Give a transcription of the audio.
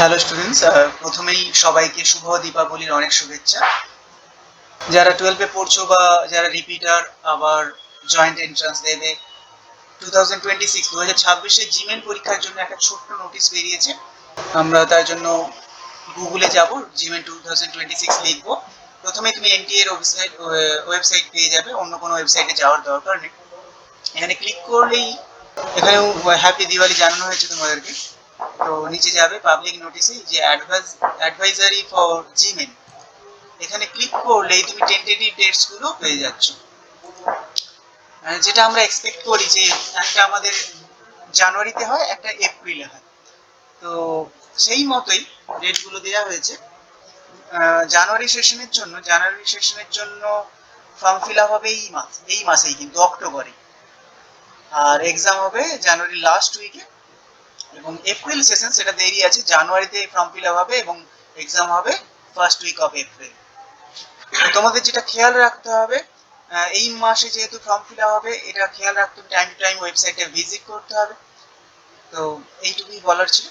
Hello students প্রথমেই সবাইকে শুভ দীপাবলির অনেক শুভেচ্ছা। যারা টুয়েলভে পড়ছো বা যারা রিপিটার আবার জয়েন্ট এন্ট্রান্স দেবে two thousand twenty six JEE Main পরীক্ষার জন্য একটা ছোট্ট নোটিশ বেরিয়েছে। আমরা তার জন্য গুগলে যাব JEE Main two thousand twenty six লিখব। প্রথমে তুমি এনটিএ এর ওয়েবসাইট ওয়েবসাইট পেয়ে যাবে, অন্য কোনো ওয়েবসাইটে যাওয়ার দরকার নেই। এখানে ক্লিক করলেই এখানেও হ্যাপি দিওয়ালি জানানো হয়েছে তোমাদেরকে। তো নিচে যাবে পাবলিক নোটিসে যে অ্যাডভাইস অ্যাডভাইজারি ফর জিমেন এখানে ক্লিক করলেই তুমি টেন্টেটিভ ডেটসগুলো পেয়ে যাচ্ছ। যেটা আমরা এক্সপেক্ট করি যে একটা আমাদের জানুয়ারিতে হয়, একটা এপ্রিলে হয়। তো সেই মতোই ডেটগুলো দেওয়া হয়েছে। জানুয়ারি সেশনের জন্য, জানুয়ারি সেশনের জন্য ফর্ম ফিল আপ হবে এই মাস, এই মাসেই কিন্তু অক্টোবরে আর এক্সাম হবে জানুয়ারি লাস্ট উইকে এবং এপ্রিল সেশন সেটা দেরি আছে জানুয়ারিতে ফর্ম ফিল হবে এবং এক্সাম হবে ফার্স্ট উইক অফ এপ্রিল তোমাদের যেটা খেয়াল রাখতে হবে এই মাসে যেহেতু ফর্ম ফিল হবে, এটা খেয়াল রাখতে টাইম টু টাইম ওয়েবসাইটে ভিজিট করতে হবে। তো এইটুকুই বলার ছিল।